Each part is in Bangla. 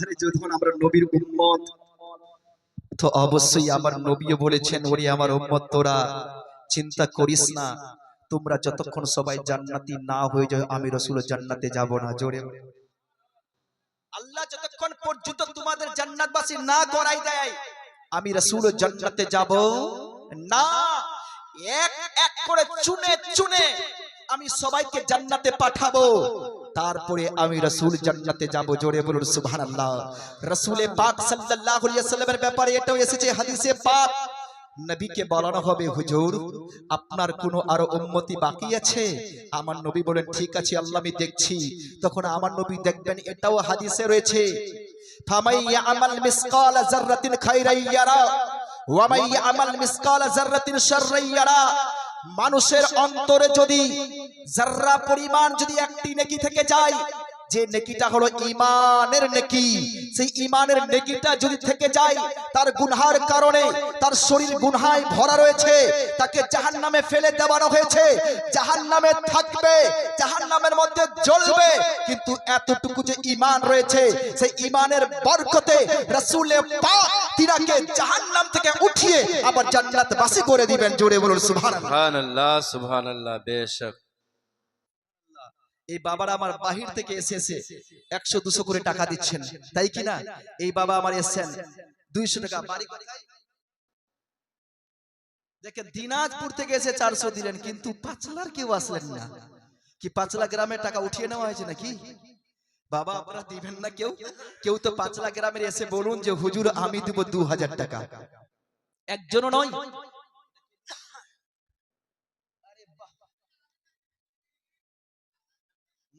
আরে যখন আমরা নবীর উম্মত, তো অবশ্যই আমার নবীও বলেছেন, ওরে আমার উম্মত, তোরা চিন্তা করিস না। তোমরা যতক্ষণ সবাই জান্নাতি না হয়ে যায় আমি রসুল জান্নাতে যাব না। জোরে আল্লাহ যতক্ষণ পর্যন্ত তোমাদের জান্নাতবাসী না করাই দেয়, আমি রসুল জান্নাতে যাব না। এক এক করে চুনে চুনে আমি সবাইকে জান্নাতে পাঠাবো। তারপরে আমি রসুল জান্নাতে যাব। জোরে বলুন, সুবহানাল্লাহ। রসুলে পাক সাল্লাল্লাহু ব্যাপারে এটাও এসেছে হাদিসে পাক। নবীকে বলানো হবে, হুজুর, আপনার কোনো আরও উম্মতি বাকি আছে? আমার নবী বলেন, ঠিক আছে, আল্লাহ, আমি দেখছি। তখন আমার নবী দেখবেন, এটাও হাদিসে রয়েছে। ওয়া মাই মিসকাল যাররাতিন ইয়ারা। মানুষের অন্তরে যদি যার্রা পরিমাণ যদি একটি নেকি থেকে যায় যে নেকিটা হলো ইমানের নেকি, সেই ইমানের নেকিটা যদি থেকে যায়, তার গুনহার কারণে তার শরীর গুনহায় ভরা রয়েছে, তাকে জাহান্নামে ফেলে দেওয়ানো হয়েছে। জাহান্নামে থাকবে, জাহান্নামের মধ্যে জ্বলবে, কিন্তু এতটুকু যে ইমান রয়েছে, সেই ইমানের বরকতে রাসূলে পাক তিনাকে জাহান নাম থেকে উঠিয়ে আবার জান্নাত বাসী করে দিবেন। জোরে বলুন, সুবহানাল্লাহ। সুবহান আল্লাহ সুবহান আল্লাহ বেশক। এই বাবারা আমার বাহির থেকে এসে এসে একশো, দুশো করে টাকা দিচ্ছেন। তাই কি না? এই বাবা আমার এসছেন। দুইশো টাকা বাড়ি দেখেন, দিনাজপুর থেকে এসে চারশো দিলেন, কিন্তু পাঁচলার কেউ আসলেন না। কি পাঁচলা গ্রামের টাকা উঠিয়ে নেওয়া হয়েছে নাকি? বাবা, আপনারা দিবেন না কেউ? কেউ তো পাঁচলা গ্রামের এসে বলুন যে, হুজুর, আমি দিব দু হাজার টাকা। একজনও নয়।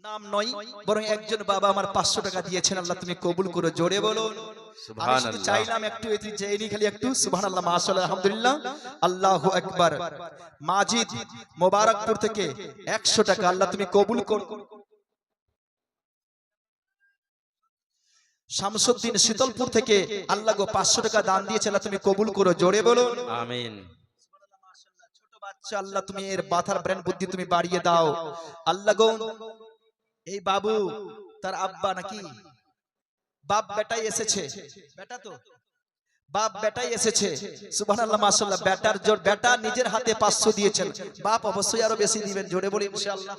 নাম নয় বরং একজন বাবা আমার পাঁচশো টাকা দিয়েছেন। আল্লাহ তুমি কবুল করো জোরে বলো। আমি শুধু চাইলাম একটু এটি চাইনি খালি একটু। সুবহান আল্লাহ মাশাআল্লাহ আলহামদুলিল্লাহ। আল্লাহু আকবার মাজিদ মোবারকপুর থেকে একশো টাকা। আল্লাহ তুমি কবুল করো। শামসুদ্দিন শীতলপুর থেকে আল্লাহ গো পাঁচশো টাকা দান দিয়েছে। আল্লাহ তুমি কবুল করো জোরে বলো। আমিন। ছোট বাচ্চা। আল্লাহ তুমি এর মাথার ব্রেন বুদ্ধি তুমি বাড়িয়ে দাও। আল্লাহ গো এই বাবু তার আব্বা নাকি? বাপ বেটাই এসেছে। বেটা তো? বাপ বেটাই এসেছে। সুবহানাল্লাহ মাশাআল্লাহ বেটার জোর বেটা নিজের হাতে 500 দিয়েছেন। বাপ অবশ্যই আরও বেশি দিবেন জোরে বলি ইনশাআল্লাহ।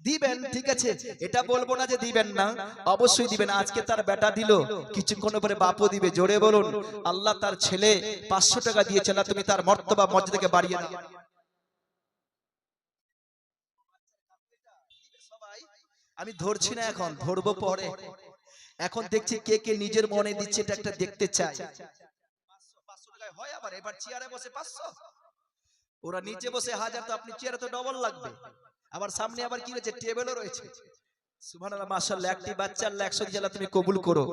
দিবেন ঠিক আছে। এটা বলব না যে দিবেন না। অবশ্যই দিবেন। আজকে তার বেটা দিল। কিছুক্ষণ পরে বাপও দিবে। জোরে বলুন। আল্লাহ তার ছেলে পাঁচশো টাকা দিয়েছে না তুমি তার মর্তবা মর্যাদাকে বাড়িয়ে দাও। আমি ধরছি না এখন ধরবো পরে। এখন দেখছি কে কে নিজের মনে দিচ্ছে এটা একটা দেখতে চাই। পাঁচশো টাকায় হয় আবার এবার চেয়ারে বসে পাঁচশো। ওরা নিচে বসে হাজার তো আপনি চেয়ারে তো ডবল লাগবে। আবার সামনে আবার কি রয়েছে? টেবিলও রয়েছে? সুবহানাল্লাহ মাশাআল্লাহ একটি বাচ্চা আল্লাহ 100 দিয়ে তুমি কবুল করো।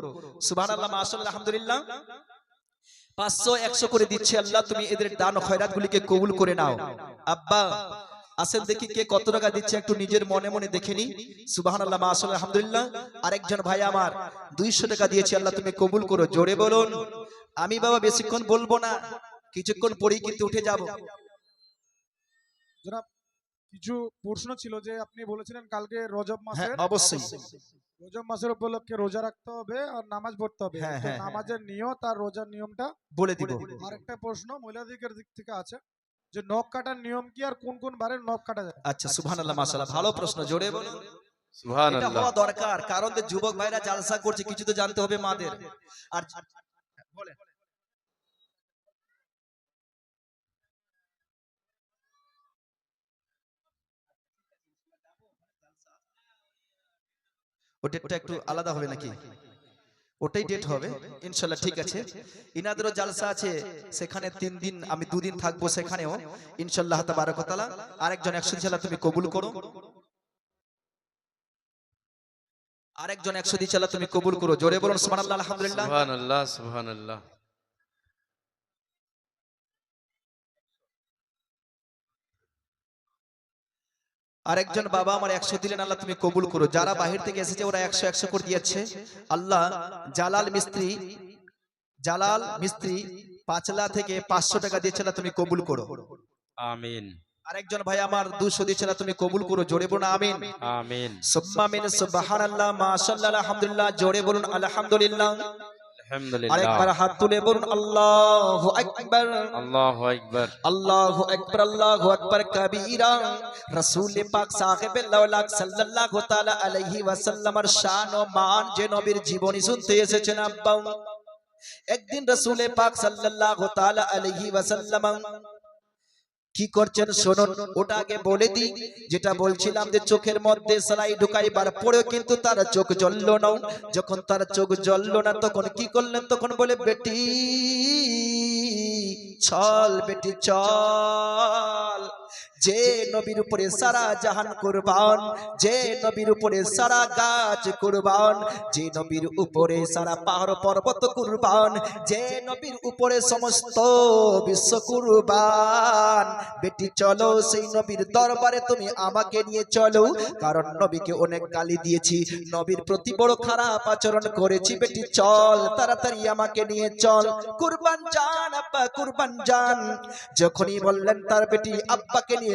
সুবহানাল্লাহ মাশাআল্লাহ আলহামদুলিল্লাহ। 500 100 করে দিচ্ছে আল্লাহ তুমি এদের দান খয়রাত গুলিকে কবুল করে নাও। আব্বা আসেন দেখি কে কত টাকা দিচ্ছে একটু নিজের মনে মনে দেখে নি সুবহানাল্লাহ মাশাআল্লাহ আলহামদুলিল্লাহ। আরেকজন ভাই আমার 200 টাকা দিয়েছে আল্লাহ তুমি কবুল করো জোরে বলুন। আমি বাবা বেশিক্ষণ বলব না কিছুক্ষণ পরেই কিন্তু উঠে যাব। জনাব কিছু প্রশ্ন ছিল যে আপনি বলেছিলেন কালকে রজব হ্যাঁ মাসের? অবশ্যই। রজব মাসের উপলক্ষে রোজা রাখতে হবে আর নামাজ পড়তে হবে। হ্যাঁ, হ্যাঁ। নামাজের নিয়ত আর রোজার নিয়মটা বলে দিব। আর একটা প্রশ্ন মহিলাদিকের দিক থেকে আছে। যে নখ কাটার নিয়ম কি আর কোন কোন বারে নখ কাটা যায়? আচ্ছা সুবহানাল্লাহ মাশাআল্লাহ ভালো প্রশ্ন জোরে বলুন। সুবহান এটা হওয়া দরকার কারণ যে যুবক ভাইরা জালসা করছে কিছু তো জানতে হবে মাদের। আর বলেন। ও ডেটটা একটু আলাদা হবে নাকি? ওটাই ডেট হবে। ইনশাল্লাহ ঠিক আছে। ইনাদেরও জালসা আছে। সেখানে তিন দিন আমি দুদিন থাকব সেখানেও। ইনশাল্লাহ তাবারকতালা আরেকজন একশো ইনশাল্লাহ তুমি কবুল করো। আরেকজন একশো দিয়ে চালা তুমি কবুল করো। জোরে বলুন সুবহানাল্লাহ আলহামদুলিল্লাহ। সুবহান আল্লাহ আল্লাহ আরেকজন বাবা আমার একশো দিলেন আল্লাহ তুমি কবুল করো। যারা বাহির থেকে এসেছে ওরা একশো একশো করে দিয়েছে। আল্লাহ জালাল মিস্ত্রি জালাল মিস্ত্রি পাঁচলা থেকে পাঁচশো টাকা দিয়েছে আল্লাহ তুমি কবুল করো। আমিন। আরেকজন ভাই আমার দুশো দিচ্ছে না তুমি কবুল করো জোরে বলুন আমিন। আমিন। সুম্মা আমিন সুবহানাল্লাহ মাশাআল্লাহ আলহামদুলিল্লাহ জোরে বলুন আলহামদুলিল্লাহ। আরেকবার হাত তুলে বলুন আল্লাহু আকবার। আল্লাহু আকবার। আল্লাহু আকবার আল্লাহু আকবার কবীরা। রাসূল পাক সাহেব লাউলাক সাল্লাল্লাহু তাআলা আলাইহি ওয়াসাল্লামের শান ও মান যে নবীর জীবনী শুনতে এসেছেন আব্বা একদিন রাসূল পাক সাল্লাল্লাহু তাআলা আলাইহি ওয়াসাল্লাম কি করছেন? শুনুন, ওটা আগে বলে দিই। যেটা বলছিলাম যে চোখের মধ্যে সেলাই ঢুকাইবার পরেও কিন্তু তার চোখ জ্বলল না। যখন তার চোখ জ্বলল না, তখন কি করলেন? তখন বলে, বেটি, চল বেটি, চল। যে নবীর উপরে সারা জাহান কুরবান, যে নবীর উপরে সারা গাছ কুরবান, যে নবীর উপরে সারা পাহাড় পর্বত কুরবান, যে নবীর উপরে সমস্ত বিশ্ব কুরবান। বেটি, চলো সেই নবীর দরবারে তুমি আমাকে নিয়ে চলো, কারণ নবীকে অনেক গালি দিয়েছি। নবীর প্রতি বড় খারাপ আচরণ করেছি। বেটি, চল তাড়াতাড়ি আমাকে নিয়ে চল। কুরবান জান আব্বা, কুরবান জান যখনই বললেন তার বেটি আব্বাকে নিয়ে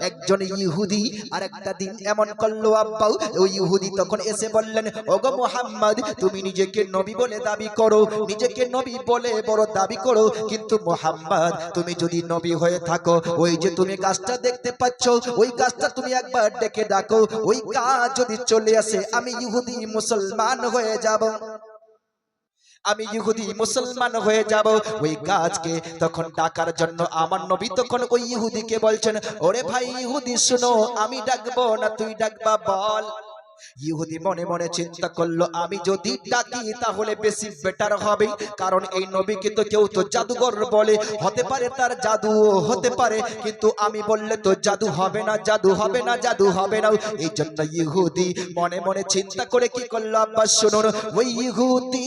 একজন ইহুদি আর একটা দিন এমন করল আব্বাও ওই ইহুদি তখন এসে বললেন ওগো মুহাম্মদ তুমি নিজেকে নবী বলে দাবি করো নিজেকে নবী বলে বড় দাবি করো কিন্তু মুহাম্মদ তুমি যদি নবী হয়ে থাকো ওই যে তুমি গাছটা দেখতে পাচ্ছ ওই গাছটা তুমি একবার ডেকে ডাকো ওই গাছ যদি চলে আসে আমি ইহুদি মুসলমান হয়ে যাব। আমি ইহুদি মুসলমান হয়ে যাব। ওই গাছকে তখন ডাকার জন্য আমার নবী তখন ওই ইহুদিকে বলছেন, ওরে ভাই ইহুদি, শুনো, আমি ডাকবো না, তুই ডাকবা, বল। ইহুদি মনে মনে চিন্তা করল, আমি যদি ডাকি তাহলে বেশি বেটার হবে। কারণ এই নবীকে তো কেউ তো জাদুঘর বলে, হতে পারে তার জাদু হতে পারে, কিন্তু আমি বললে তো জাদু হবে না, জাদু হবে না, জাদু হবে না। এই জন্য ইহুদি মনে মনে চিন্তা করে কি করল আব্বাস শুনুন, ওই ইহুদি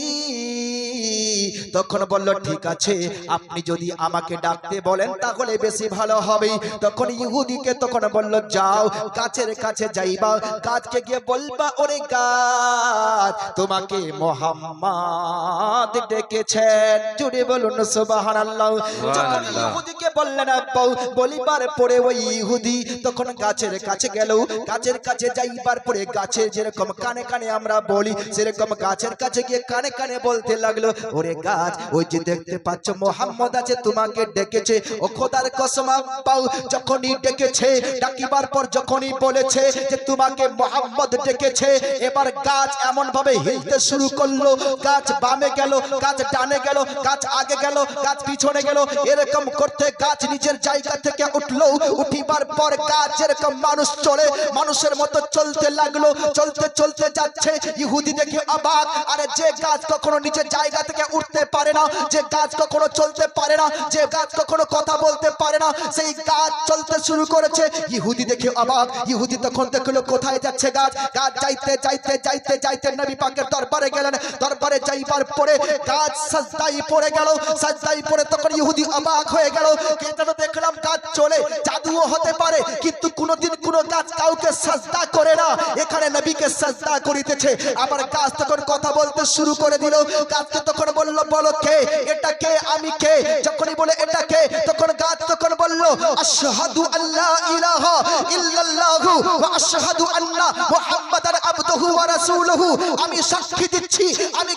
তখন বলল ঠিক আছে আপনি যদি আমাকে ডাকতে বলেন তাহলে বেশি ভালো হবে। তখন ইহুদিকে তখন বলল যাও গাছের কাছে যাইবা গাছকে গিয়ে বলবা ওরে গাছ তোমাকে মোহাম্মদ ডেকেছেন। জুড়ে বলুন সুবহানাল্লাহ। যখন ইহুদিকে বললেন আব্বাও বলিবার পরে ওই ইহুদি তখন গাছের কাছে গেল। গাছের কাছে যাইবার পরে গাছের যেরকম কানে কানে আমরা বলি সেরকম গাছের কাছে গিয়ে কানে কানে বলতে লাগল ওরে গাছ, ওই যে দেখতে পাচ্ছ মোহাম্মদ আছে, তোমাকে ডেকেছে। ও খোদার কসম পাও যখনই ডেকেছে, ডাকিবার পর যখনই বলেছে যে তোমাকে মোহাম্মদ ডেকেছে, এবার গাছ এমন ভাবে হিলতে শুরু করল। গাছ বামে গেল, গাছ ডানে গেল, গাছ আগে গেল, গাছ পিছনে গেল, এরকম করতে গাছ নিজের জায়গা থেকে উঠল। উঠিবার পর গাছ যেরকম মানুষ চলে, মানুষের মতো চলতে লাগল, চলতে চলতে যাচ্ছে। ইহুদি দেখে অবাক, আরে যে গাছ কখনো নিজের জায়গা থেকে উঠতে পারে না, যে গাছ কখনো চলতে পারে না, যে গাছ কখনো কথা বলতে পারে না, সেই গাছ চলতে শুরু করেছে। ইহুদি দেখে অবাক, ইহুদি তখন দেখল, কোথায় যাচ্ছে গাছ? গাছ যাইতে যাইতে যাইতে যাইতে নবী পাকের দরবারে গেলেন। দরবারে যাইবার পরে গাছ সাজদাই পড়ে গেল। সাজদাই পড়ে তখন ইহুদি অবাক হয়ে গেল। কিন্তু তো দেখলাম, গাছ চলে, জাদুও হতে পারে, কিন্তু কোনোদিন কোনো গাছ কাউকে সাজদা করে না। এখানে নবীকে সাজদা করিতেছে। আবার গাছ তখন কথা বলতে শুরু করে দিল। গাছকে তখন বলল, বলো কে? এটা কে? আমি কে? যখনই বলে এটা কে, তখন গাছ তখন বলল, আশহাদু আল্লাহ ইলাহা ইল্লাল্লাহু ওয়া আশহাদু আন্না মুহাম্মাদান আবদুহু ওয়া রাসূলুহু। আমি সাক্ষী দিচ্ছি, আমি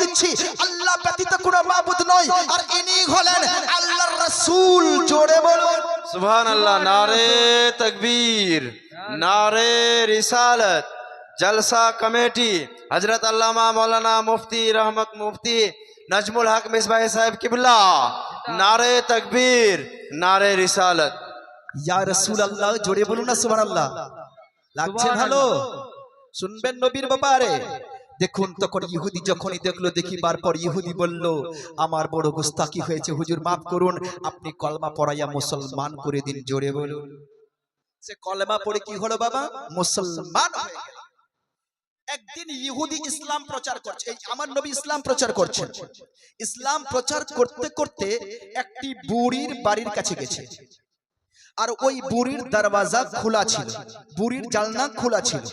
দিচ্ছি, আল্লাহ ব্যতীত কোনো মাবুদ নয়। আর ইনি হলেন আল্লাহর রাসূল, জোরে বলুন। সুবহানাল্লাহ, নারে তকবীর, নারে রিসালত, জলসা কমেটি হজরত আল্লামা মৌলানা মুফতি, রহমত মুফতি নজমুল হক মিসবাহ সাহেব কিবলা নারে তকবীর নারে রিসালত। ইয়া রাসূলুল্লাহ জোরে বলুন না সুবহানাল্লাহ। লাগছে ভালো? শুনবেন নবীর ব্যাপারে? দেখুন তখন ইহুদি যখনই দেখল দেখিবার পর ইহুদি বলল আমার বড় গুস্তাকি হয়েছে হুজুর মাফ করুন আপনি কলমা পড়াইয়া মুসলমান করে দিন। জোরে বলুন। সে কলমা পড়ে কি হলো বাবা? মুসলমান হয়ে গেল। একদিন ইহুদি ইসলাম প্রচার করছে আমার নবী ইসলাম প্রচার করছে। ইসলাম প্রচার করতে করতে একটি বুড়ির বাড়ির কাছে গেছে। আর ওই বুড়ির দরওয়াজা খোলা ছিল, বুড়ির জালনা খোলা ছিল।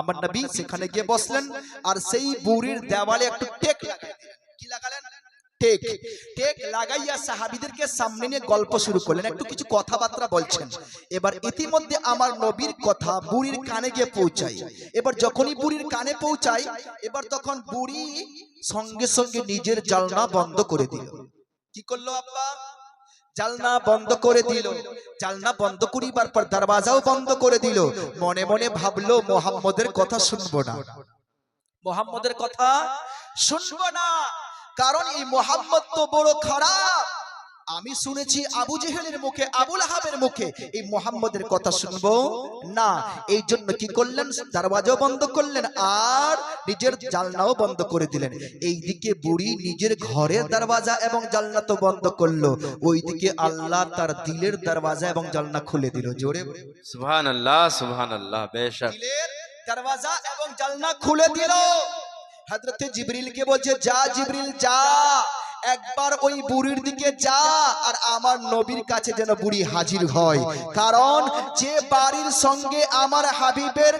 আমার নবী সেখানে গিয়ে বসলেন, আর সেই বুড়ির দেওয়ালে একটু টেক লাগালেন। টেক টেক লাগাইয়া সাহাবিদেরকে সামনে নিয়ে গল্প শুরু করলেন। একটু কিছু কথাবার্তা বলছেন। এবার ইতিমধ্যে আমার নবীর কথা বুড়ির কানে গিয়ে এবার যখনই বুড়ির কানে পৌঁছায় এবার তখন বুড়ি সঙ্গে সঙ্গে নিজের জালনা বন্ধ করে দিল। কি করল আব্বা? জালনা বন্ধ করে দিল। জালনা বন্ধ করিবার পর দরওয়াজাও বন্ধ করে দিল। মনে মনে ভাবলো মোহাম্মদের কথা শুনব না। মোহাম্মদের কথা শুনব না। কারণ এই মোহাম্মদ তো বড় খারাপ। আমি শুনেছি আবু জেহেলের মুখে আবুল আহাবের মুখে এই মোহাম্মদের কথা শুনব। না এই জন্য কি করলেন? দরওয়াজাও বন্ধ করলেন আর নিজের জালনাও বন্ধ করে দিলেন। এইদিকে বুড়ি নিজের ঘরের দরওয়াজা এবং জালনা তো বন্ধ করল। ওইদিকে আল্লাহ তার দিলের দরওয়াজা এবং জালনা খুলে দিল। জোরে বলে। সুবহান আল্লাহ সুবহান আল্লাহ বেশক। দিলের দরওয়াজা এবং জালনা খুলে দিল। হযরতে জিবরিলকে বলছে যা জিবরিল যা। একবার ওই বুড়ির দিকে যা আর আমার নবীর কাছে যেন বুড়ি হাজির হয়। কারণ যে বাড়ির সঙ্গে আমার হাবিবের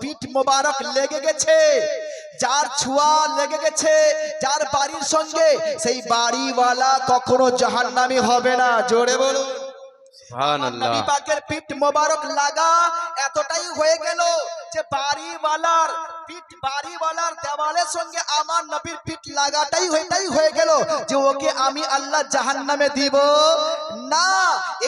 পিঠ মোবারক লেগে গেছে যার ছোঁয়া লেগে গেছে যার বাড়ির সঙ্গে সেই বাড়িওয়ালা কখনো জাহান্নামী হবে না। জোরে বলুন। পাকের পিঠ মোবারক লাগা এতটাই হয়ে গেল যে বাড়িওয়ালার পিঠ, বাড়িওয়ালার দেওয়ালের সঙ্গে আমার নবীর পিঠ লাগাটাই হয়েটাই হয়ে গেল যে ওকে আমি আল্লাহ জাহান্নামে দিব। না,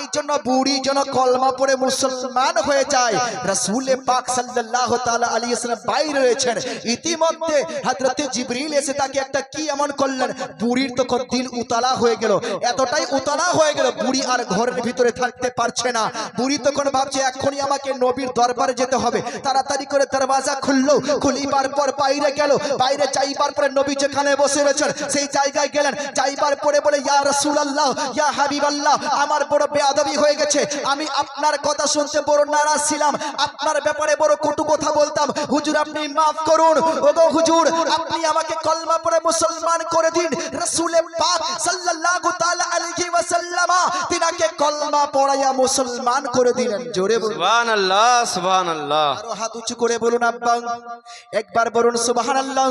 এই জন্য বুড়ি যেন কলমা পড়ে মুসলমান হয়ে যায়। রাসূলে পাক সাল্লাল্লাহু তাআলা আলাইহি ওয়াসাল্লাম বাইরে রয়েছেন। ইতিমধ্যে হযরতে জিবরিল এসে তাকে একটা কি এমন করলেন? বুড়ির তখন দিল উতালা হয়ে গেল। এতটাই উতালা হয়ে গেল, বুড়ি আর ঘরের ভিতরে থাকতে পারছে না। বুড়ি তখন ভাবছে এখনই আমাকে নবীর দরবারে যেতে হবে। তাড়াতাড়ি করে দরওয়াজা খুললো খুলিবার পর বাইরে গেল বাইরে যাইবার পরে নবী যেখানে বসে রয়েছেন সেই জায়গায় গেলেন। যাইবার পরে বলে ইয়া রাসূলুল্লাহ ইয়া হাবিবাল্লাহ আমার বড় বেয়াদবি হয়ে গেছে। আমি আপনার কথা শুনতে বড় নারাজ ছিলাম। আপনার ব্যাপারে বড় কটু কথা বলতাম। হুজুর আপনি মাফ করুন। ওগো হুজুর আপনি আমাকে কলমা পড়ে মুসলমান করে দিন। রাসূলে পাক সাল্লাল্লাহু তাআলা আলাইহি ওয়াসাল্লাম তিনাকে কলমা পড়াইয়া মুসলমান করে দিলেন। জোরে বলুন। সুবহান আল্লাহ সুবহান আল্লাহ আরও হাত উঁচু করে বলুন আব্বা। একবার বলুন সুবহানাল্লাহ,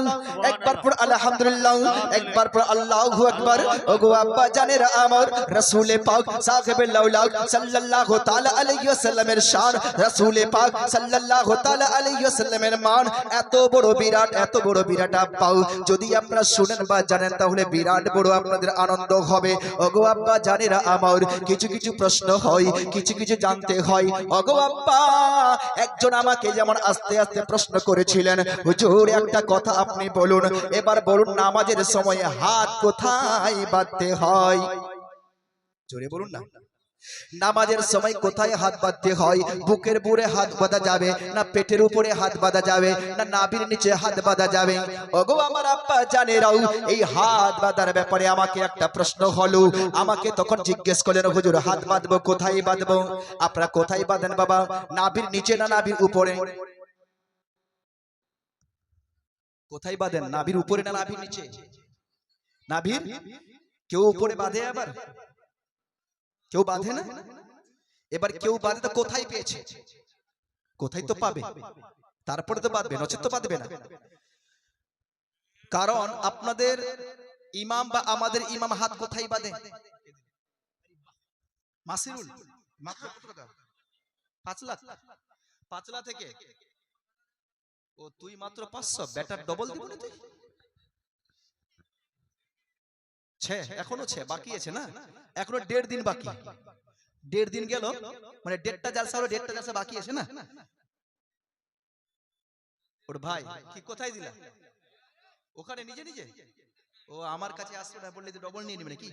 একবার পর আলহামদুলিল্লাহ, একবার পর আল্লাহু আকবার। ওগো আব্বা, জানের আমার, রাসূলে পাক সাহেবে লাউলাক সাল্লাল্লাহু তাআলা আলাইহি ওয়াসাল্লামের শান। রাসূলে পাক সাল্লাল্লাহু তাআলা আলাইহি ওয়াসাল্লামের মান। এত বড় বিরাট, এত বড় বিরাট আব্বা। যদি আপনারা শুনেন বা জানেন, তাহলে বিরাট বড় আপনাদের আনন্দ হবে। ওগো আব্বা, জানেরা আমার, কিছু কিছু প্রশ্ন হয়, কিছু কিছু জানতে হয়। ওগো আব্বা, একজন আমাকে যেমন আস্তে আস্তে প্রশ্ন করেছিলেন, হুজুর, একটা কথা আপনি বলুন, এবার বলুন নামাজের সময় হাত কোথায় বাঁধতে হয়? জোরে বলুন না। নামাজের সময় কোথায় হাত বাঁধতে হয়? বুকের বুড়ে হাত বাঁধা যাবে না পেটের উপরে হাত বাঁধা যাবে না নাবির নিচে হাত বাঁধা যাবে? ওগো আমার আব্বা জানে রাও এই হাত বাঁধার ব্যাপারে আমাকে একটা প্রশ্ন হলো। আমাকে তখন জিজ্ঞেস করলেন, হুজুর, হাত বাঁধবো, কোথায় বাঁধবো? আপনারা কোথায় বাঁধেন বাবা? নাভির নিচে না নাবির উপরে? কোথায় বাঁধেন? নাভির উপরে না নাভির নিচে? নাভির? কেউ উপরে বাঁধে আবার? কেউ বাঁধে না? এবার কেউ বাঁধে তো কোথায় পেয়েছে? কোথায় তো পাবে? তারপরে তো বাঁধবে নচেত তো বাঁধবে না। কারণ আপনাদের ইমাম বা আমাদের ইমাম হাত কোথায় বাঁধে? মাসিরুল। মাত্র কত টাকা? পাঁচ লাখ। পাঁচ লাখ থেকে? ও তুই মাত্র পাঁচশো ব্যাটার ডবল দিব না তুই? ছে এখনও ছে বাকি আছে না? এখনও দেড় দিন বাকি। দেড় দিন গেল? মানে দেড়টা জালসা হলো দেড়টা জালসা বাকি আছে না? ওর ভাই কি কোথায় দিলা? ওখানে নিজে নিজে? ও আমার কাছে আসলো না বললে ডবল নিয়ে নিবে নাকি?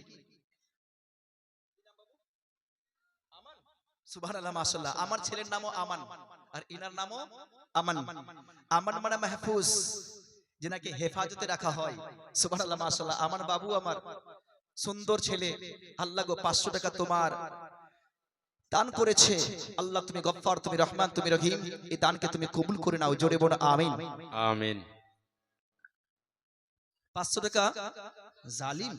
সুবহানাল্লাহ মাশাআল্লাহ। আমার ছেলের নামও আমান। আর ইনার নামও আমান আমান মানে মাহফুজ যেনাকে হেফাজতে রাখা হয়। সুবহানাল্লাহ মাশাআল্লাহ। আমার বাবু আমার সুন্দর ছেলে। আল্লাহ গো পাঁচশো টাকা তোমার দান করেছে। আল্লাহ তুমি গফফার তুমি রহমান তুমি রহিম। এই দানকে তুমি কবুল করে নাও জোরে বলো আমিন। আমিন। পাঁচশো টাকা জালিম।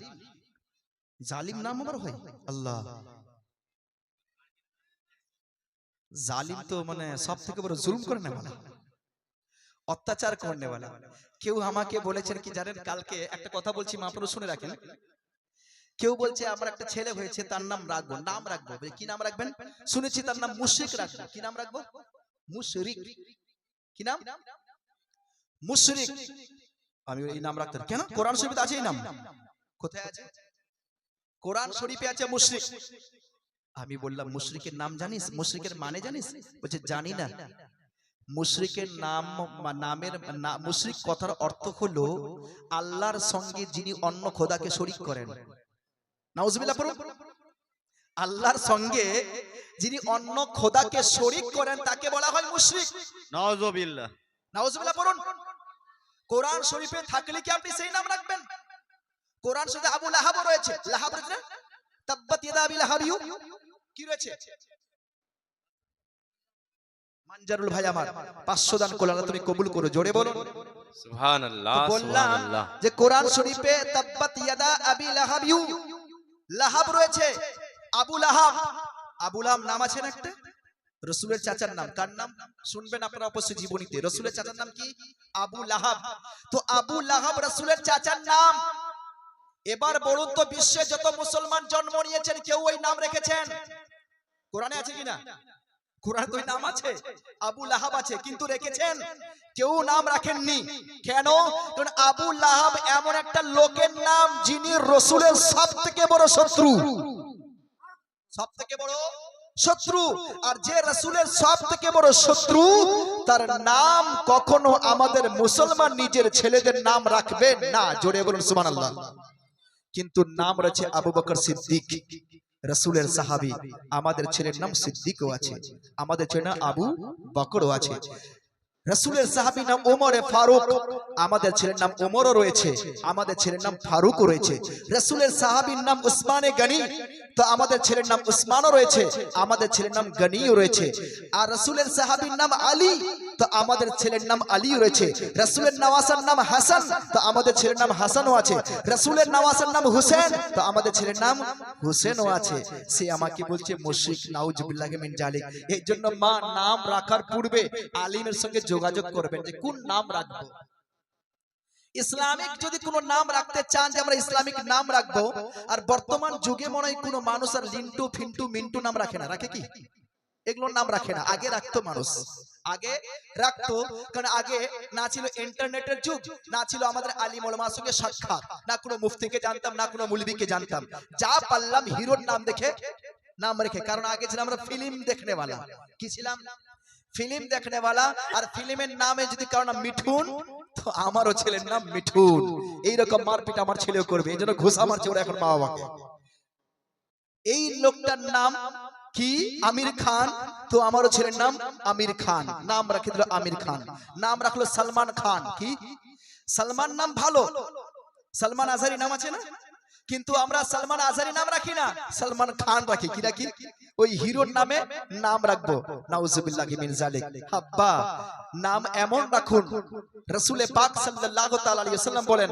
জালিম নাম আমার হয়। আল্লাহ। জালিম তো মানে সব থেকে বড় জুলুম করে নেওয়া অত্যাচার করে নেওয়া কেউ আমাকে বলেছেন কি জানেন কালকে একটা কথা বলছি মা আপনারা শুনে রাখেন। কেউ বলছে আমার একটা ছেলে হয়েছে তার নাম রাখব নাম রাখব কি নাম রাখবেন? শুনেছি তার নাম মুশরিক রাখব। কি নাম রাখব? মুশরিক। কি নাম? মুশরিক। আমি এই নাম রাখতে কেন? কোরআন শরীফে আছে এই নাম। কোথায় আছে? কোরআন শরীফে আছে মুশরিক। আমি বললাম মুশরিকের নাম জানিস? মুশরিকের মানে জানিস? বলছে জানি না। মুশরিকের নাম নামের মুশরিক কথার অর্থ হলো আল্লাহর সঙ্গে যিনি অন্য খোদাকে শরিক করেন। নাউজুবিল্লাহ পড়ুন। আল্লাহর সঙ্গে যিনি অন্য খোদাকে শরিক করেন তাকে বলা হয় মুশরিক। নওয়াজবিল্লাহ নাউজুবিল্লাহ। পড়ুন। কোরআন শরীফে থাকলে কি আপনি সেই নাম রাখবেন? কোরআন শরীফে আবু লাহাবও রয়েছে। লাহাব রয়েছে তাব্বাত ইয়াদা আবি লাহাবিউ কি রয়েছে? মানজারুল ভাই আমার 500 দান তুমি কবুল করো জোরে বলুন। সুবহানাল্লাহ তো বললাম যে কোরআন শরীফে তাব্বাত ইয়াদা আবি লাহাবিউ লাহাব রয়েছে আবু লাহাব। আবু লাহাব নাম আছে না একটা? রসুলের চাচার নাম কার নাম? শুনবেন আপনারা অবশ্যই জীবনীতে। রসুলের চাচার নাম কি? আবু লাহাব। তো আবু লাহাব রসুলের চাচার নাম। এবার বলুন তো বিশ্বে যত মুসলমান জন্ম নিয়েছেন, কেউ ওই নাম রেখেছেন? কোরআনে আছে কিনা? কোরআনে তো নাম আছে। আবু লাহাব আছে, কিন্তু রেখেছেন? কেউ নাম রাখেননি। কেন? আবু লাহাব এমন একটা লোকের নাম যিনি রসুলের সব থেকে বড় শত্রু। সব থেকে বড় শত্রু। আর যে রসুলের সব থেকে বড় শত্রু, তার নাম কখনো আমাদের মুসলমান নিজের ছেলেদের নাম রাখবে না। জোরে বলুন সুমান আল্লাহ কিন্তু নাম রয়েছে আবু বকর সিদ্দিক, রসুলের সাহাবি। আমাদের ছেলের নাম সিদ্দিকও আছে। আমাদের নাম আবু বকরও আছে। রসুলের সাহাবি নাম ওমরে ফারুক। আমাদের ছেলের নাম ওমরও রয়েছে, আমাদের ছেলের নাম ফারুকও রয়েছে। রসুলের সাহাবির নাম উসমানে গনি, তো আমাদের ছেলের নাম উসমানও রয়েছে, আমাদের ছেলের নাম গনিও রয়েছে। আর রসুলের সাহাবির নাম আলী, তো আমাদের ছেলের নাম আলীও রয়েছে। রসুলের নওয়াসার নাম হাসান, তো আমাদের ছেলের নাম হাসানও আছে। রসুলের নওয়াসার নাম হুসেন, তো আমাদের ছেলের নাম হুসেনও আছে। সে আমাকে বলছে, মুশরিক, নাউজুবিল্লাহ মিন জালিক। এই জন্য মা নাম রাখার পূর্বে আলিমের সঙ্গে যোগাযোগ করবেন যে কোন নাম রাখব। ইসলামিক যদি কোনো নাম রাখতে চান যে আমরা ইসলামিক নাম রাখব, আর বর্তমান যুগে মনে হয় কোনো মানুষ আর লিন্টু, ফিন্টু, মিন্টু নাম রাখে না। রাখে কি? এগুলোর নাম রাখে না। আগে রাখতো মানুষ। আগে রাখতো, কারণ আগে না ছিল ইন্টারনেটের যুগ, না ছিল আমাদের আলিম ওলামার সঙ্গে সাক্ষাৎ, না কোনো মুফতিকে জানতাম, না কোনো মুলবিকে জানতাম। যা পারলাম হিরোর নাম দেখে, নাম রেখে। কারণ আগে ছিলাম আমরা ফিল্ম দেখনে वाला কি ছিলাম? ফিল্ম দেখনে वाला আর ফিল্মের নামে যদি কারও নাম মিঠুন, তো আমারও ছেলের নাম মিঠুন। এইরকম মারপিট আমার ছেলেও করবে, এই জন্য ঘুষা মারছে ওরা এখন মা বাবাকে। এই লোকটার নাম কি? আমির খান? তো আমারও ছেলের নাম আমির খান। নাম রাখে দিল আমির খান। নাম রাখল সালমান খান। কি? সালমান নাম ভালো। সালমান আজহারি নাম আছে না? কিন্তু আমরা সালমান আজারি নাম রাখি না। সালমান খান রাখি। কি রাখি? ওই হিরোর নামে নাম রাখব। নাউজুবিল্লাহি হাব্বা। নাম এমন রাখুন। রাসূলে পাক সাল্লাল্লাহু তাআলা আলাইহি ওয়াসাল্লাম বলেন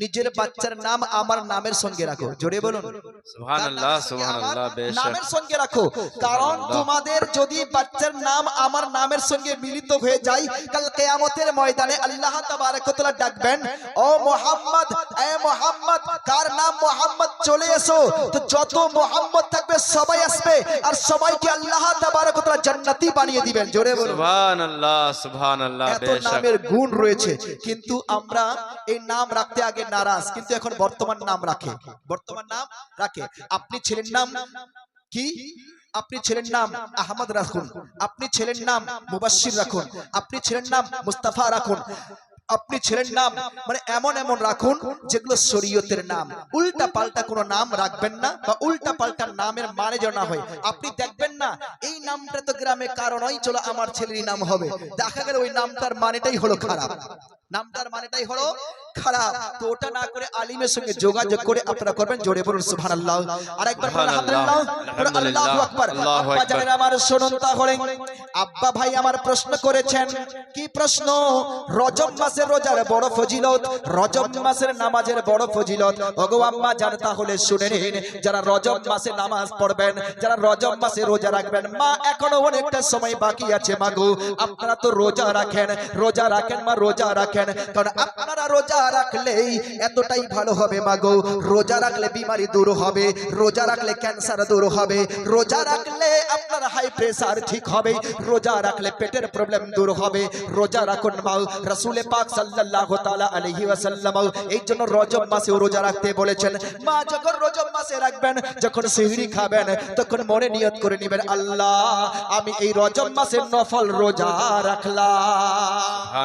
নিজের বাচ্চার নাম আমার নামের সঙ্গে রাখো। জোরে বলুন। সুবহানাল্লাহ তার নাম কি আমার সুবহানাল্লাহ বেশক নামের সঙ্গে রাখো। কারণ তোমাদের যদি বাচ্চার নাম আমার নামের সঙ্গে মিলিত হয়ে যায় কাল কিয়ামতের ময়দানে আল্লাহ তাবারক ওয়া তাআলা ডাকবেন ও মোহাম্মদ এ মোহাম্মদ কার নাম মোহাম্মদ? চলে এসো। তো যত মোহাম্মদ থাকবে সবাই আসবে আর সবাইকে আল্লাহ তাবারক ওয়া তাআলা জান্নাতি বানিয়ে দিবেন। জোরে বলুন। সুবহানাল্লাহ। সুবহানাল্লাহ এত নামের গুণ রয়েছে কিন্তু আমরা এই নাম রাখতে আগে নারাজ কিন্তু এখন বর্তমান নাম রাখে। বর্তমান নাম রাখে। আপনি ছেলের নাম কি? আপনি ছেলের নাম আহমদ রাখুন। আপনি ছেলের নাম মুবাশশির রাখুন। আপনি ছেলের নাম মুস্তাফা রাখুন। আপনি ছেলের নাম। মানে এমন এমন রাখুন যেগুলো শরীয়তের নাম। উল্টা পাল্টা কোনো নাম রাখবেন না বা উল্টা পাল্টা নামের মানে যেন না হয়। আপনি দেখবেন না, এই নামটা তো গ্রামে কারণই চলো আমার ছেলেরই নাম হবে। দেখা গেল ওই নামটার মানেটাই হলো খারাপ। নামটার মানেটাই হলো খারাপ। তো ওটা না করে আলিমের সঙ্গে যোগাযোগ করে আপনারা করবেন জোরে বলুন সুবহানাল্লাহ। আর একবার বলুন আলহামদুলিল্লাহ। আল্লাহু আকবার। আব্বা। জানেন আমার শুনুন তাহলে। আব্বা ভাই আমার প্রশ্ন করেছেন কি প্রশ্ন? রজব মাসের রোজার বড় ফজিলত রজব মাসের নামাজের বড় ফজিলত। ওগো আম্মা জান তাহলে শুনে নিন যারা রজব মাসে নামাজ পড়বেন যারা রজব মাসে রোজা রাখবেন মা এখনও অনেকটা সময় বাকি আছে মাগো। আপনারা তো রোজা রাখেন রোজা রাখেন মা রোজা রাখেন কারণ আপনারা রোজা রাখলেই এতটাই ভালো হবে মাগো। রোজা রাখলে বিমারি দূর হবে রোজা রাখলে ক্যান্সার দূর হবে। রোজা রাখলে আপনার হাই প্রেসার ঠিক হবে রোজা রাখলে পেটের প্রবলেম দূর হবে। রোজা রাখুন মাও রাসূলে পাক সাল্লাল্লাহু তাআলা আলাইহি ওয়াসাল্লাম এই জন্য রজব মাসে রোজা রাখতে বলেছেন মা যখন রজব মাসে রাখবেন যখন সিহরি খাবেন তখন মনে নিয়ত করে নেবেন। আল্লাহ আমি এই রজব মাসের নফল রোজা রাখলাম।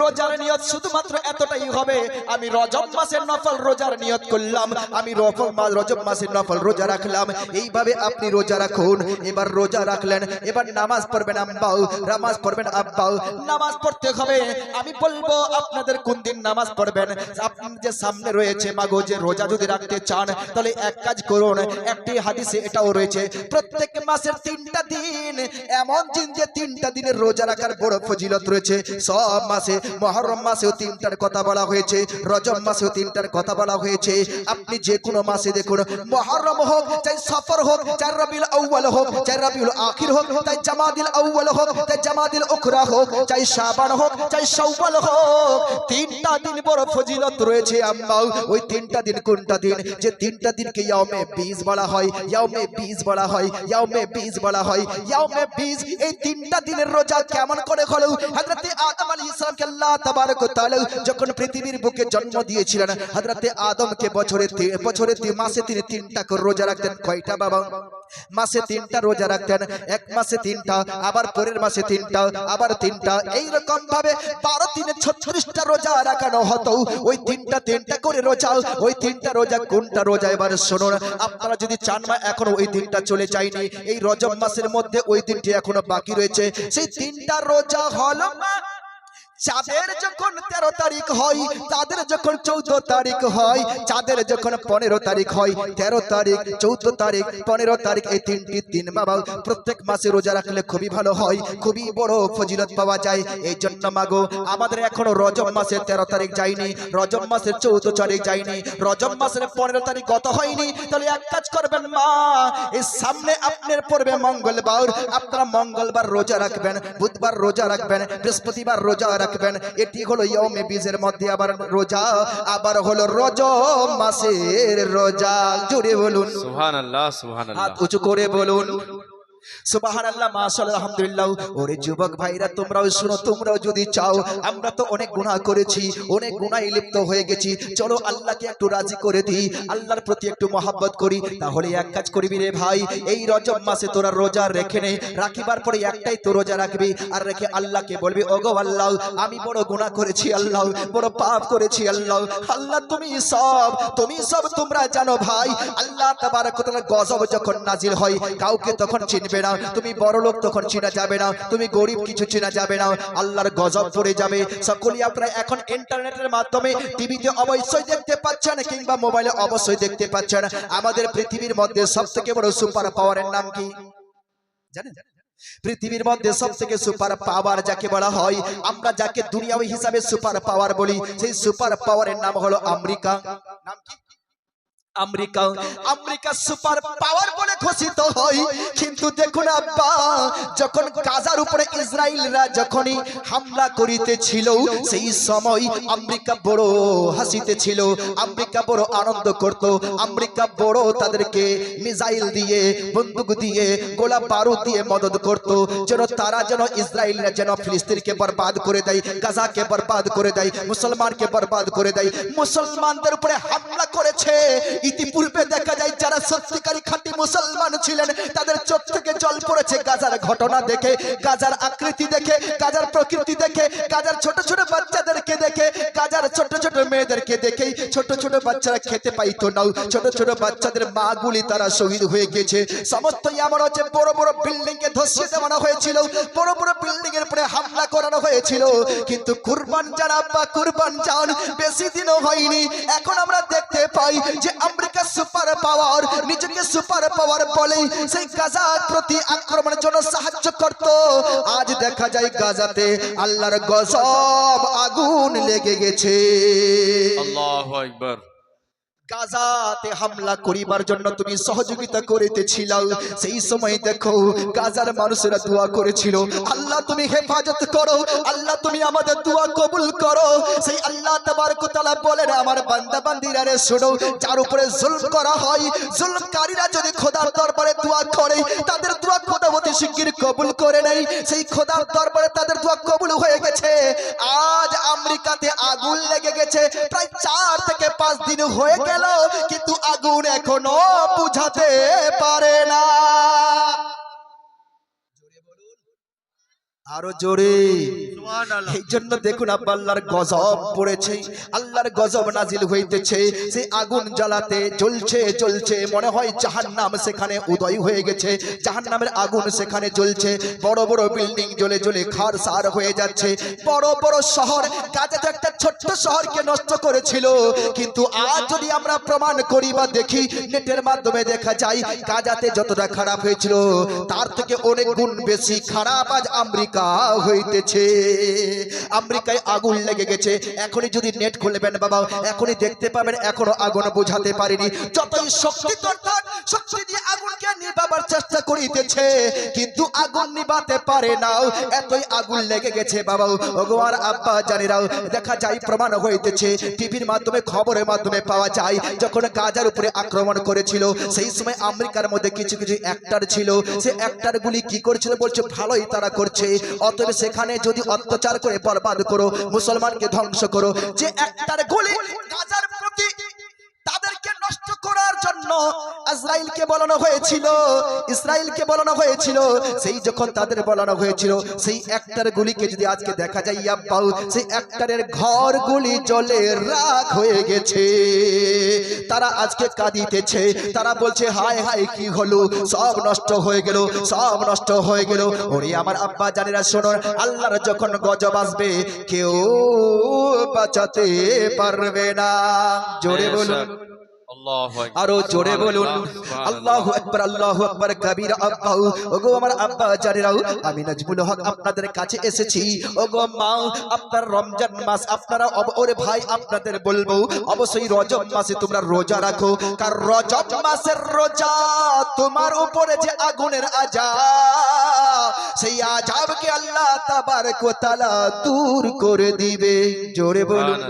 রোজার নিয়ত শুধুমাত্র এতটাই হবে। আমি রজব মাসের নফল রোজার নিয়ত করলাম। আমি রজব মাসের নফল রোজা রাখলাম। এইভাবে আপনি রোজা রাখুন। এবার রোজা রাখলেন। এবার নামাজ পড়বেন আব্বাও। নামাজ পড়বেন আব্বাও। নামাজ পড়তে হবে। আমি বলব, আপনাদের কোন দিন নামাজ পড়বেন? আপনার যে সামনে রয়েছে, মাগো, যে রোজা যদি রাখতে চান, তাহলে এক কাজ করুন। একটি হাদিসে এটাও রয়েছে, প্রত্যেক মাসের তিনটা দিন, এমন দিন যে তিনটা দিনের রোজা রাখার বড় ফজিলত রয়েছে। সব মাসে মহরম মাসেও তিনটার কথা বলা হয়েছে, রজব মাসেও তিনটার কথা বলা হয়েছে। আপনি যে কোনো মাসে দেখুন, মহরম হোক, চাই সফর হোক, চাই রবিউল আউয়াল হোক, চাই রবিউল আখির হোক, চাই জামাদিল আউয়াল হোক, চাই জামাদিল উখরা হোক, চাই শাবান হোক, চাই শাওয়াল হোক। তিনটা দিন বড় ফজিলত রয়েছে আম্মাও। ওই তিনটা দিন কোনটা দিন? যে তিনটা দিনকে ইয়াউমে বীজ বলা হয়, ইয়াউমে বীজ বলা হয়, ইয়াউমে বীজ বলা হয়, ইয়াউমে বীজ। এই তিনটা দিনের রোজা কেমন করে হলো? হযরতে আদম আলাইহিস সালামকে আল্লাহ যখন পৃথিবীর বুকে জন্ম দিয়েছিলেন, হযরতে আদমকে বছরে বছরে মাসে তিনি তিনটা করে রোজা রাখতেন। কয়টা বাবা? মাসে তিনটা রোজা রাখতেন, এক মাসে তিনটা, আবার পরের মাসে তিনটা, আবার তিনটা। এই রকম ভাবে বারো তিনে ছত্রিশটা রোজা রাখানো হতো। ওই তিনটা তিনটা করে রোজা, ওই তিনটা রোজা কোনটা রোজা? এবার শুনুন, আপনারা যদি চান না এখনও ওই দিনটা চলে যায়নি। এই রজব মাসের মধ্যে ওই দিনটি এখনও বাকি রয়েছে। সেই তিনটা রোজা হলো মা চাঁদের যখন তেরো তারিখ হয় তাদের যখন চৌদ্দ তারিখ হয়, চাঁদের যখন পনেরো তারিখ হয়, তেরো তারিখ, চৌদ্দ তারিখ, পনেরো তারিখ, এই তিনটি দিন বাবা, প্রত্যেক মাসে রোজা রাখলে খুবই ভালো হয়, খুবই বড় ফজিলত পাওয়া যায়। এই জন্য মাগো আমাদের এখনও রজব মাসের তেরো তারিখ যায়নি, রজব মাসের চৌদ্দ তারিখ যায়নি, রজব মাসের পনেরো তারিখ গত হয়নি। তাহলে এক কাজ করবেন মা, এই সামনে আপনার পড়বে মঙ্গলবার, আপনারা মঙ্গলবার রোজা রাখবেন, বুধবার রোজা রাখবেন, বৃহস্পতিবার রোজা রাখবেন। এটি হলো ইয়মে বীজের মধ্যে আবার রোজা আবার হলো রজ মাসের রোজা। জুড়ে বলুন। সুবহানাল্লাহ। হাত উঁচু করে বলুন। রাজি রেখে নে, রাখিবার পরে একটাই তো রোজা রাখবি, আর রেখে আল্লাহকে বলবি, ওগো আল্লাহ, আমি বড় গুনাহ করেছি আল্লাহ, বড় পাপ করেছি আল্লাহ। আল্লাহ, তুমি সব তুমি সব তোমরা জানো ভাই, আল্লাহ গজব যখন নাজিল হয়, কাউকে তখন চিনবে না, তুমি বড় লোক তখন চিনা যাবে না, তুমি গরিব কিছু চিনা যাবে না, আল্লাহর গজব পড়ে যাবে। সকলেই আপনারা এখন ইন্টারনেটের মাধ্যমে টিভিতে অবশ্যই দেখতে পাচ্ছেন কিংবা মোবাইলে অবশ্যই দেখতে পাচ্ছেন। আমাদের পৃথিবীর মধ্যে সবথেকে বড় সুপার পাওয়ারের নাম কি? জানেন? পৃথিবীর মধ্যে সব থেকে সুপার পাওয়ার যাকে বলা হয়, আমরা যাকে দুনিয়াবি হিসাবে সুপার পাওয়ার বলি, সেই সুপার পাওয়ারের নাম হলো আমেরিকা। নাম কি? আমেরিকা আমেরিকা সুপার পাওয়ার বলে ঘোষিত হয়। কিন্তু দেখুন আব্বা, যখন গাজার উপরে ইসরায়েলরা যখনই হামলা করিতেছিল, সেই সময় আমেরিকা বড় হাসিতেছিল আমেরিকা বড় আনন্দ করত। আমেরিকা বড় তাদেরকে মিসাইল দিয়ে, বন্দুক দিয়ে, গোলা বারুদ দিয়ে মদত করত। যেন তারা যেন ইসরায়েলরা যেন ফিলিস্তিনকে বরবাদ করে দেয়, গাজাকে বরবাদ করে দেয়, মুসলমানকে বরবাদ করে দেয়। মুসলমানদের উপরে হামলা করেছে। ইতিপূর্বে দেখা যায় যারা সত্যিকারী খাঁটি মুসলমান ছিলেন, তাদের চোখ থেকে জল পড়েছে গাজার ঘটনা দেখে, গাজার আকৃতি দেখে, গাজার প্রকৃতি দেখে, গাজার ছোট ছোট বাচ্চাদেরকে দেখে, গাজার ছোট ছোট মেয়েদেরকে দেখে, ছোট ছোট বাচ্চারা খেতে পাইতো না, ছোট ছোট বাচ্চাদের মা গুলি তারা শহীদ হয়ে গেছে। সমস্ত এমন হচ্ছে বড় বড় বিল্ডিং কে ধসিয়ে দেওয়ানো হয়েছিল, বড় বড় বিল্ডিং এর উপরে হামলা করানো হয়েছিল। কিন্তু কুরবান জান আব্বা কুরবান জান বেশি দিনও হয়নি। এখন আমরা দেখতে পাই যে আমেরিকা সুপার পাওয়ার, নিজেকে সুপার পাওয়ার বলে সেই গাজার প্রতি আক্রমণের জন্য সাহায্য করত। আজ দেখা যায় গাজাতে আল্লাহর গজব আগুন লেগে গেছে। আল্লাহু আকবার। গাজাতে হামলা করিবার জন্য তুমি সহযোগিতা করিতেছিল সেই সময় দেখো, গাজার মানুষেরা দোয়া করেছিল, আল্লাহ তুমি হেফাজত করো, আল্লাহ তুমি আমাদের দোয়া কবুল করো। সেই আল্লাহ তাআলা বলেন আমার বান্দা বান্দিরা রে, শোনো, যার উপরে জুলম করা হয়, জুলমকারীরা যদি খোদার দরবারে দোয়া করে, তাদের দোয়া খোদা অতি শিগগির কবুল করে নেই। সেই খোদার দরবারে তাদের দোয়া কবুল হয়ে গেছে। আজ আমেরিকাতে আগুন লেগে গেছে। প্রায় চার থেকে পাঁচ দিন হয়ে গেল। কিন্তু আগুন এখনও বুঝাতে পারে না। আরও জোরে। এই জন্য দেখুন আব্বা, আল্লাহর গজব পড়েছে। আল্লাহর গজব নাজিল হইতেছে। সেই আগুন জ্বালাতে জ্বলছে জ্বলছে মনে হয় জাহান্নাম সেখানে উদয় হয়ে গেছে। জাহান্নামের আগুন সেখানে জ্বলছে। বড় বড় বিল্ডিং জ্বলে জ্বলে খার সার হয়ে যাচ্ছে। বড় বড় শহর গাজা তো একটা ছোট্ট শহরকে নষ্ট করেছিল। কিন্তু আজ যদি আমরা প্রমাণ করি বা দেখি, নেটের মাধ্যমে দেখা যায় গাজাতে যতটা খারাপ হয়েছিল, তার থেকে অনেক গুণ বেশি খারাপ আজ আমেরিকা। হইতেছে। আমেরিকায় আগুন লেগে গেছে। এখনই যদি নেট খুলবেন বাবা, এখনই দেখতে পাবেন এখনও আগুন বোঝাতে পারিনি। যতই শক্তি শক্তি দিয়ে আগুনকে নিবাবার চেষ্টা করিতেছে, কিন্তু আগুন নিবাতে পারে এতই আগুন লেগে গেছে বাবা। আর আব্বা জানিরাও, দেখা যায় প্রমাণ হইতেছে। টিভির মাধ্যমে, খবরের মাধ্যমে পাওয়া যায়, যখন গাজার উপরে আক্রমণ করেছিল, সেই সময় আমেরিকার মধ্যে কিছু কিছু অ্যাক্টার ছিল। সে অ্যাক্টার গুলি কি করছিল বলছে, ভালোই তারা করছে। অতএব সেখানে যদি অত্যাচার করে বরবাদ করো, মুসলমানকে ধ্বংস করো, যে একটার গুলি গাজার প্রতি তাদেরকে নষ্ট করার জন্য ইসরায়েলকে বলানো হয়েছিল ইসরায়েলকে বলানো হয়েছিল। সেই যখন তাদের বলানো হয়েছিল সেই অ্যাক্টার গুলিকে যদি আজকে দেখা যায় ইয়াব্বাউ সেই অ্যাক্টারের ঘরগুলি জলে রাখ হয়ে গেছে। তারা আজকে কাঁদিতেছে। তারা বলছে হায় হায় কি হলো? সব নষ্ট হয়ে গেল সব নষ্ট হয়ে গেল। ওরে আমার আব্বা জানেরা শোনো আল্লাহর যখন গজব আসবে কেউ বাঁচাতে পারবে না। জোরে বলুন। আল্লাহু আকবার আরও জোরে বলুন আল্লাহ আল্লাহু আকবার আল্লাহু আকবার কবিরা আব্বাউ ওগো আমার আব্বা জানেরাও আমি নাজমুল হক আপনাদের কাছে এসেছি। ওগো মা আপনার রমজান মাস আপনারা ওরে ভাই আপনাদের বলব অবশ্যই রজব মাসে তোমরা রোজা রাখো কারণ রজব মাসের রোজা তোমার উপরে যে আগুনের আজাব সেই আজাবকে আল্লাহ তাবারক ওয়া তাআলা দূর করে দিবে। জোরে বলুন।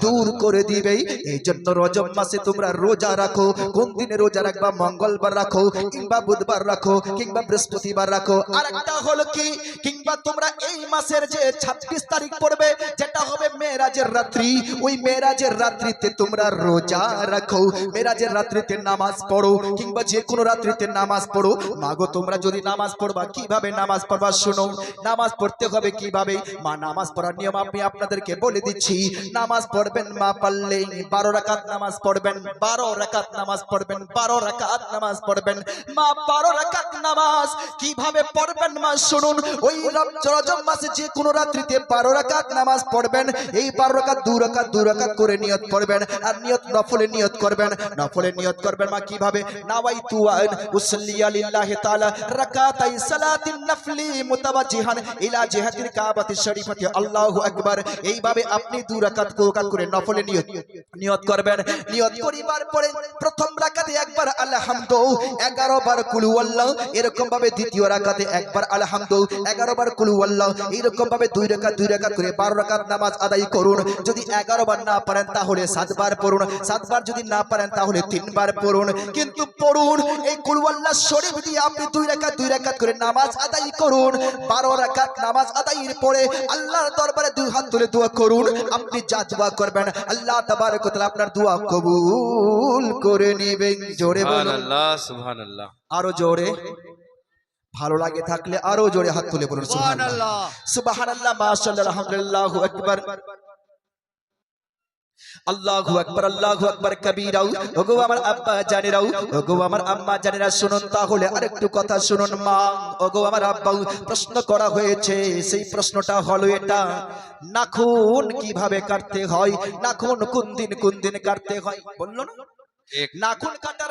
দূর করে দিবে। এই জন্য রজব মাসে তোমরা রোজা রাখো, কোন দিনে রোজা রাখবা? মঙ্গলবার রাখো, কিংবা বুধবার রাখো, কিংবা বৃহস্পতিবার রাখো। আর একটা হলো কি? কিংবা তোমরা এই মাসের যে ছাব্বিশ তারিখ পড়বে, যেটা হবে মেয়েরাজের রাত্রি। ওই মেয়েরাজের রাত্রিতে তোমরা রোজা রাখো। মেয়েরাজের রাত্রিতে নামাজ পড়ো কিংবা যে কোনো রাত্রিতে নামাজ পড়ো। মাগো, তোমরা যদি নামাজ পড়বা, কীভাবে নামাজ পড়বা শোনো? নামাজ পড়তে হবে কীভাবে? মা, নামাজ পড়ার নিয়ম আমি আপনাদেরকে বলে দিচ্ছি। নামাজ পড়বেন মা পারলে বারো রাকাত নামাজ পড়বেন, বারো রাকাত নামাজ পড়বেন, বারো রাকাত নামাজ পড়বেন। মা, বারো রাকাত নামাজ কীভাবে পড়বেন মা শুনুন। ওই রজব মাসে যে কোনো রাত্রিতে বারো রাকাত নামাজ পড়বেন। এই বারো রাকাত দু রাকাত দু রাকাত করে নিয়ত পড়বেন আর নিয়ত নফলে নিয়ত করবেন। নফলে নিয়ত করবেন মা কীভাবে? নাওয়াই তুয়ান, উসল্লিয়া লিল্লাহি তাআলা, রাকাতাই সালাতিন নফলি মুতাওয়াজ্জিহান ইলা জিহাতিল কাবাতিশ শরীফাতি। আল্লাহু আকবার। এইভাবে আপনি দু রাকাত কোকাত করে নফলে নিয়ত নিয়ত করবেন। নিয়ত করিবার পরে প্রথম রাকাতে একবার আলহামদু 11 বার কুলু আল্লাহ এরকম ভাবে দ্বিতীয় রাকাতে একবার আলহামদু 11 বার কুলু আল্লাহ এরকম ভাবে দুই রাকাত দুই রাকাত করে 12 রাকাত নামাজ আদায় করুন। যদি 11 বার না পারেন তাহলে সাতবার পড়ুন। সাতবার যদি না পারেন তাহলে তিনবার পড়ুন। কিন্তু পড়ুন এই কুলু আল্লাহ শরীফ দিয়ে আপনি দুই রাকাত দুই রাকাত করে নামাজ আদায় করুন। 12 রাকাত নামাজ আদায়ের পরে আল্লাহর দরবারে দুই হাত তুলে দোয়া করুন। আপনি যা দোয়া করবেন আল্লাহ তাবারক ওয়া তাআলা আপনার দোয়া কবুল করে নেবেন। জোরে বলুন। সুবহানাল্লাহ সুবহানাল্লাহ। আরও জোরে। ভালো লাগে থাকলে আরও জোরে হাত তুলে বলুন সুবহানাল্লাহ। সুবহানাল্লাহ। মাশাআল্লাহ আলহামদুলিল্লাহু আকবার। আল্লাহু আকবার আল্লাহু আকবার কবীরাও। ওগো আমার আব্বা জানেরাও ওগো আমার আম্মা জানেরা শুনুন তাহলে আরেকটু কথা শুনুন মা। ওগো আমার আব্বা প্রশ্ন করা হয়েছে সেই প্রশ্নটা হলো এটা নাখুন কীভাবে কাটতে হয় নাখুন কোন দিন কোন দিন কাটতে হয় বলল না? নাখুন কাটার